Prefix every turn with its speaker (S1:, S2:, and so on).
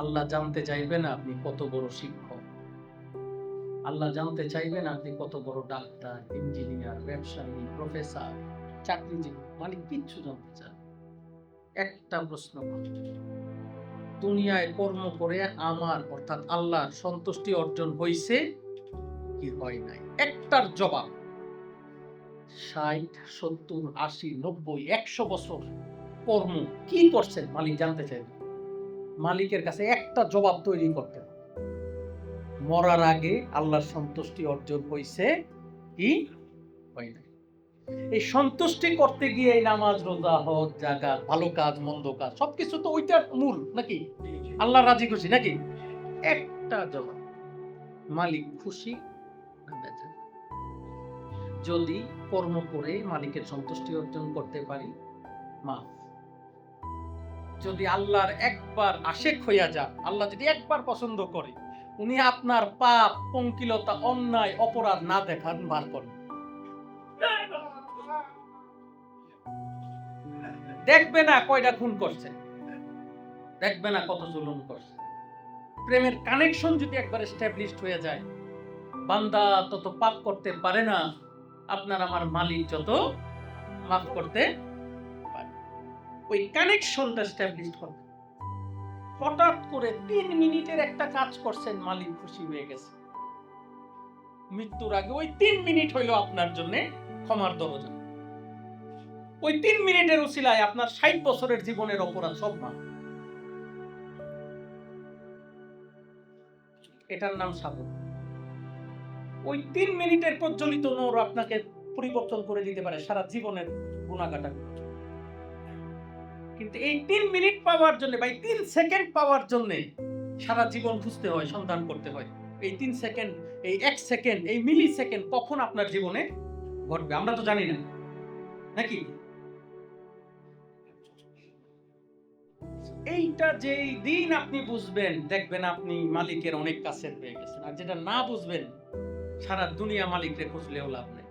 S1: আল্লাহ জানতে চাইবেন আপনি কত বড় শিক্ষক। আল্লাহ জানতে চাইবেন আপনি কত বড় ডাক্তার, ইঞ্জিনিয়ার, ব্যবসায়ী, প্রফেসর, চাকরিজীবী মানে কিচ্ছু জানতে চান। একটা প্রশ্ন দুনিয়ায় কর্ম করে আমার অর্থাৎ আল্লাহ সন্তুষ্টি অর্জন হইছে কি হয় নাই? একটার জবাব, ষাট, সত্তর, আশি, নব্বই, একশো বছর কর্ম কি করছেন? মালিক জানতে চাইবেন। মালিকের কাছে একটা জবাব তৈরি করতে হবে। মরার আগে আল্লাহর সন্তুষ্টি অর্জন হইছে কি? হয় নাই। এই সন্তুষ্টি করতে গিয়ে এই নামাজ রোজা হজ জাগা ভালো কাজ মন্দ কাজ সবকিছু তো ওইটার মূল নাকি? আল্লাহ রাজি খুশি নাকি? একটা জবাব মালিক খুশি যদি কর্ম করে মালিকের সন্তুষ্টি অর্জন করতে পারি মাফ। যদি আল্লাহর একবার আশেক হইয়া যান আল্লাহ যদি একবার পছন্দ করে, উনি আপনার পাপ, পঙ্কিলতা, অন্যায়, অপরাধ না দেখান, বার করেন। দেখবে না কয়টা খুন করছে। দেখবে না কত জুলুম করছে। প্রেমের কানেকশন যদি একবার এস্টাবলিশড হয়ে যায়, বান্দা তত পাপ করতে পারে না, আপনার আমার মালিক যত মাফ করতে ওই কানেকশনটা এস্টাবলিশড করবে হঠাৎ করে তিন মিনিটের একটা কাজ করছেন মালিক খুশি হয়ে গেছে। মৃত্যুর আগে ওই তিন মিনিট হইল আপনার জন্য ক্ষমার দরজা। ওই তিন মিনিটের উসিলায় আপনার ষাট বছরের জীবনের অপরাধ সব মাফ। এটার নাম সাবর ওই তিন মিনিটের প্রজ্বলিত নূর আপনাকে পরিবর্তন করে দিতে পারে সারা জীবনের গুণাগাটা কিন্তু এই তিন মিনিট পাওয়ার জন্য বা তিন সেকেন্ড পাওয়ার জন্য সারা জীবন খুঁজতে হয়, সন্ধান করতে হয়। এই তিন সেকেন্ড, এই এক সেকেন্ড, এই মিলি সেকেন্ড কখন আপনার জীবনে ঘটবে? আমরা তো জানি না। নাকি? এইটা যেই দিন আপনি বুঝবেন, দেখবেন আপনি মালিকের অনেক কাছের পেয়ে গেছেন। আর যেটা না বুঝবেন, সারা দুনিয়া মালিকরে খুঁজলেও লাভ নেই।